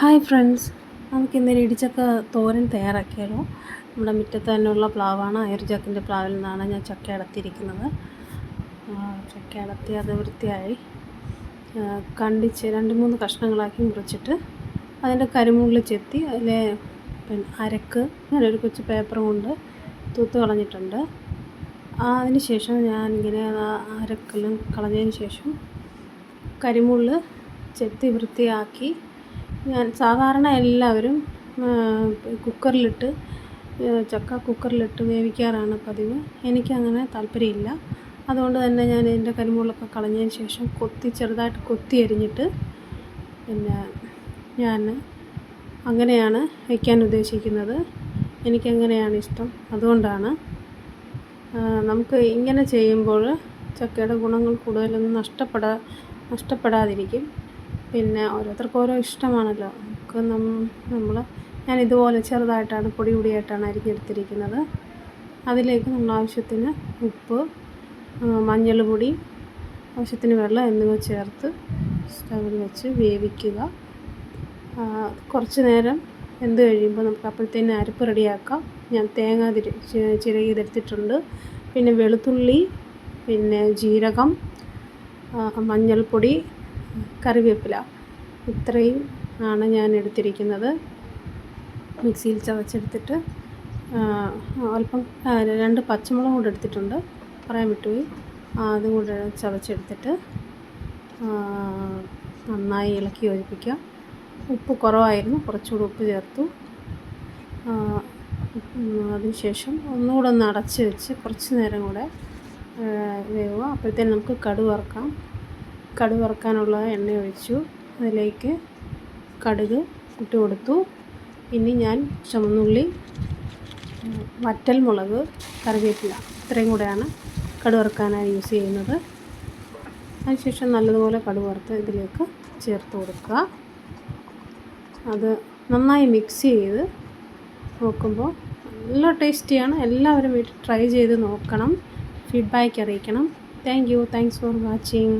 Hi friends. നമുക്ക് ഇന്നലെ ഇടിച്ചക്ക തോരൻ തയ്യാറാക്കിയാലോ. നമ്മുടെ മുറ്റത്ത് തന്നെയുള്ള പ്ലാവാണ്. അയർജാക്കിന്റെ പ്ലാവിൽ നിന്നാണ് ഞാൻ ചക്ക അടത്തിയിരിക്കുന്നത്. ചക്ക അടത്തി അത് വൃത്തിയായി കണ്ടിച്ച് രണ്ട് മൂന്ന് കഷ്ണങ്ങളാക്കി മുറിച്ചിട്ട് അതിന്റെ കരിമുള്ളിൽ ചെത്തി അതിലെ പിന്നെ അരക്ക് ഞാനൊരു കൊച്ചു പേപ്പർ കൊണ്ട് തൂത്ത് കളഞ്ഞിട്ടുണ്ട്. അതിന് ശേഷം ഞാൻ ഇങ്ങനെ അരക്കെല്ലാം കളഞ്ഞതിന് ശേഷം കരിമുള്ള് ചെത്തി വൃത്തിയാക്കി ഞാൻ സാധാരണ എല്ലാവരും കുക്കറിലിട്ട് ചക്ക കുക്കറിലിട്ട് വേവിക്കാറാണ് പതിവ്. എനിക്കങ്ങനെ താല്പര്യമില്ല. അതുകൊണ്ട് തന്നെ ഞാൻ ഇതിന്റെ കരിമുളൊക്കെ കളഞ്ഞതിന് ശേഷം കൊത്തി ചെറുതായിട്ട് കൊത്തി അരിഞ്ഞിട്ട് പിന്നെ ഞാൻ അങ്ങനെയാണ് വയ്ക്കാൻ ഉദ്ദേശിക്കുന്നത്. എനിക്കങ്ങനെയാണ് ഇഷ്ടം. അതുകൊണ്ടാണ് നമുക്ക് ഇങ്ങനെ ചെയ്യുമ്പോൾ ചക്കയുടെ ഗുണങ്ങൾ കൂടുതലൊന്നും നഷ്ടപ്പെടാ നഷ്ടപ്പെടാതിരിക്കും. പിന്നെ ഓരോരുത്തർക്കും ഓരോ ഇഷ്ടമാണല്ലോ. നമുക്ക് നമ്മൾ ഞാൻ ഇതുപോലെ ചെറുതായിട്ടാണ് പൊടി പൊടിയായിട്ടാണ് അരിഞ്ഞെടുത്തിരിക്കുന്നത് അതിലേക്ക് നമ്മൾ ആവശ്യത്തിന് ഉപ്പ് മഞ്ഞൾ പൊടി ആവശ്യത്തിന് വെള്ളം എന്നിവ ചേർത്ത് സ്റ്റവിൽ വെച്ച് വേവിക്കുക. കുറച്ച് നേരം എന്ത് കഴിയുമ്പോൾ നമുക്ക് അപ്പോഴത്തേന് അരപ്പ് റെഡിയാക്കാം. ഞാൻ തേങ്ങ ചിരകിയതെടുത്തിട്ടുണ്ട് പിന്നെ വെളുത്തുള്ളി പിന്നെ ജീരകം മഞ്ഞൾപ്പൊടി കറിവേപ്പില. ഇത്രയും ആണ് ഞാൻ എടുത്തിരിക്കുന്നത്. മിക്സിയിൽ ചതച്ചെടുത്തിട്ട് അല്പം രണ്ട് പച്ചമുളക് കൂടെ എടുത്തിട്ടുണ്ട്. പറയാൻ വിട്ടുപോയി അതും കൂടെ ചതച്ചെടുത്തിട്ട് നന്നായി ഇളക്കി യോജിപ്പിക്കുക. ഉപ്പ് കുറവായിരുന്നു. കുറച്ചുകൂടി ഉപ്പ് ചേർത്തു. അതിനുശേഷം ഒന്നുകൂടെ ഒന്ന് അടച്ച് വെച്ച് കുറച്ച് നേരം കൂടെ വേവുക. അപ്പോഴത്തേനും നമുക്ക് കടുക് വറുക്കാം. കടുക് വറുക്കാനുള്ള എണ്ണ ഒഴിച്ചു. അതിലേക്ക് കടുക് ഇട്ട് കൊടുത്തു. ഇനി ഞാൻ ചുമന്നുള്ളി വറ്റൽ മുളക് കറിവേപ്പില ഇത്രയും കൂടെയാണ് കടുക് വറുക്കാനായി യൂസ് ചെയ്യുന്നത്. അതിനുശേഷം നല്ലതുപോലെ കടുക് വറുത്ത് ഇതിലേക്ക് ചേർത്ത് കൊടുക്കുക. അത് നന്നായി മിക്സ് ചെയ്ത് നോക്കുമ്പോൾ നല്ല ടേസ്റ്റിയാണ്. എല്ലാവരും വീട്ടിൽ ട്രൈ ചെയ്ത് നോക്കണം. ഫീഡ്ബാക്ക് അറിയിക്കണം. Thank you thanks for watching